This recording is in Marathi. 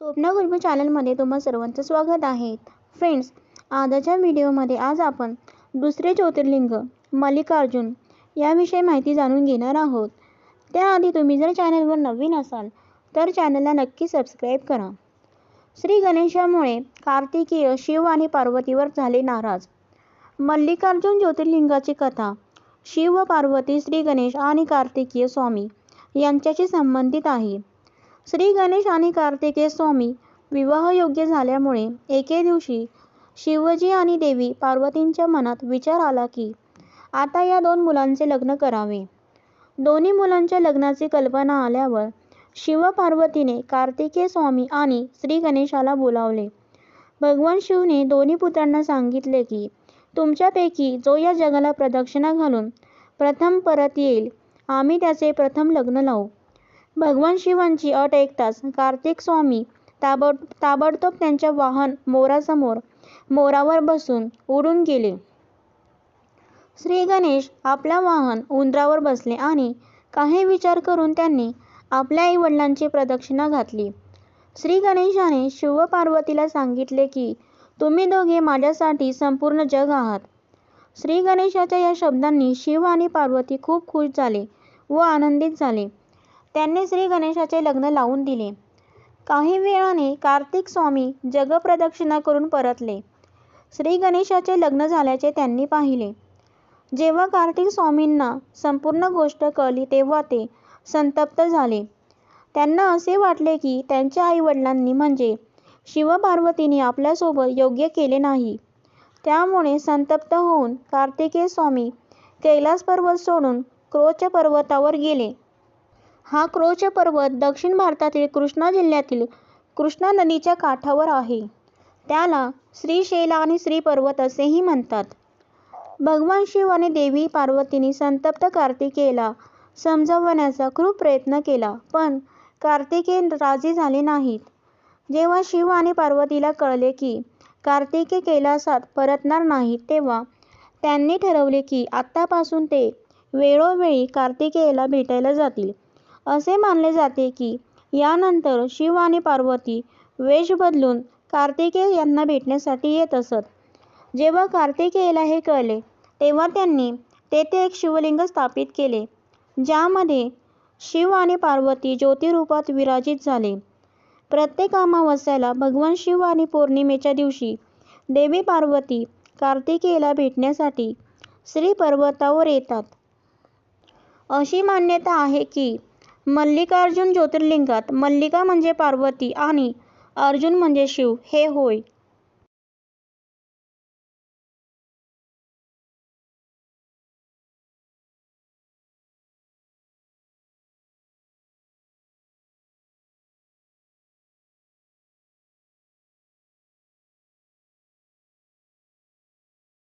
स्वप्ना गुरुजी चॅनलमध्ये तुम्हा सर्वांचं स्वागत आहे. फ्रेंड्स आजच्या व्हिडिओमध्ये आज आपण दुसरे ज्योतिर्लिंग मल्लिकार्जुन याविषयी माहिती जाणून घेणार आहोत. त्याआधी तुम्ही जर चॅनलवर नवीन असाल तर चॅनलला नक्की सबस्क्राईब करा. श्री गणेशामुळे कार्तिकीय शिव आणि पार्वतीवर झाले नाराज. मल्लिकार्जुन ज्योतिर्लिंगाची कथा शिव व पार्वती श्री गणेश आणि कार्तिकीय स्वामी यांच्याशी संबंधित आहे. श्री गणेश आणि कार्तिकेय स्वामी विवाहयोग्य झाल्यामुळे एके दिवशी शिवजी आणि देवी पार्वतींच्या मनात विचार आला की आता या दोन मुलांचे लग्न करावे. दोन्ही मुलांच्या लग्नाची कल्पना आल्यावर शिव पार्वतीने कार्तिकेय स्वामी आणि श्री गणेशाला बोलावले. भगवान शिवने दोन्ही पुत्रांना सांगितले की तुमच्यापैकी जो या जगाला प्रदक्षिणा घालून प्रथम परत येईल आम्ही त्याचे प्रथम लग्न लावू. भगवान शिवांची अट ऐकताच कार्तिक स्वामी ताबड ताबडतोब त्यांच्या वाहन मोरासमोर मोरावर बसून उडून गेले. श्री गणेश आपला वाहन उंदरावर बसले आणि काही विचार करून त्यांनी आपल्या आई वडिलांची प्रदक्षिणा घातली. श्री गणेशाने शिव पार्वतीला सांगितले की तुम्ही दोघे माझ्यासाठी संपूर्ण जग आहात. श्री गणेशाच्या या शब्दांनी शिव आणि पार्वती खूप खुश झाले व आनंदित झाले. त्यांनी श्री गणेशाचे लग्न लावून दिले. काही वेळाने कार्तिक स्वामी जगप्रदक्षिणा करून परतले. श्री गणेशाचे लग्न झाल्याचे त्यांनी पाहिले. जेव्हा कार्तिक स्वामींना संपूर्ण गोष्ट कळली तेव्हा ते संतप्त झाले. त्यांना असे वाटले की त्यांच्या आई वडिलांनी म्हणजे शिवपार्वतीने आपल्यासोबत योग्य केले नाही. त्यामुळे संतप्त होऊन कार्तिकेय स्वामी कैलास पर्वत सोडून क्रोच पर्वतावर गेले. हा क्रोच पर्वत दक्षिण भारतातील कृष्णा जिल्ह्यातील कृष्णा नदीच्या काठावर आहे. त्याला श्रीशैल आणि श्री पर्वत असेही म्हणतात. भगवान शिव आणि देवी पार्वतीने संतप्त कार्तिकेयला समजावण्याचा खूप प्रयत्न केला पण कार्तिकेय राजी झाले नाहीत. जेव्हा शिव आणि पार्वतीला कळले की कार्तिकेय कैलासात परतणार नाहीत तेव्हा त्यांनी ठरवले की आत्तापासून ते वेळोवेळी कार्तिकेयला भेटायला जातील. असे मानले जाते की यानंतर शिव आणि पार्वती वेश बदलून कार्तिकेय यांना भेटण्यासाठी येत असत. जेव्हा कार्तिकेयला हे कळले तेव्हा त्यांनी तेथे एक शिवलिंग स्थापित केले ज्यामध्ये शिव आणि पार्वती ज्योतिरूपात विराजित झाले. प्रत्येक अमावस्याला भगवान शिव आणि पौर्णिमेच्या दिवशी देवी पार्वती कार्तिकेयला भेटण्यासाठी श्री पर्वतावर येतात. अशी मान्यता आहे की मल्लिकार्जुन ज्योतिर्लिंगात मल्लिका म्हणजे पार्वती आणि अर्जुन म्हणजे शिव हे होय.